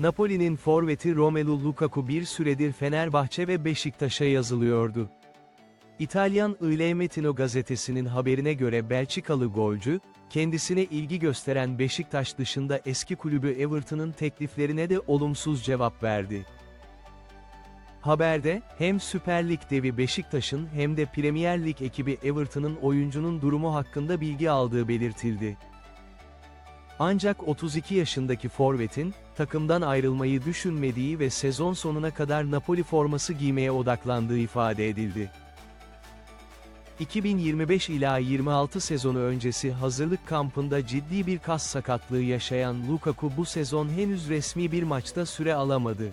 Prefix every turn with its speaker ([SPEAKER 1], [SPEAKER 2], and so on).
[SPEAKER 1] Napoli'nin forveti Romelu Lukaku bir süredir Fenerbahçe ve Beşiktaş'a yazılıyordu. İtalyan Il Mattino gazetesinin haberine göre Belçikalı golcü, kendisine ilgi gösteren Beşiktaş dışında eski kulübü Everton'ın tekliflerine de olumsuz cevap verdi. Haberde, hem Süper Lig devi Beşiktaş'ın hem de Premier Lig ekibi Everton'ın oyuncunun durumu hakkında bilgi aldığı belirtildi. Ancak 32 yaşındaki forvetin, takımdan ayrılmayı düşünmediği ve sezon sonuna kadar Napoli forması giymeye odaklandığı ifade edildi. 2025 ila 26 sezonu öncesi hazırlık kampında ciddi bir kas sakatlığı yaşayan Lukaku bu sezon henüz resmi bir maçta süre alamadı.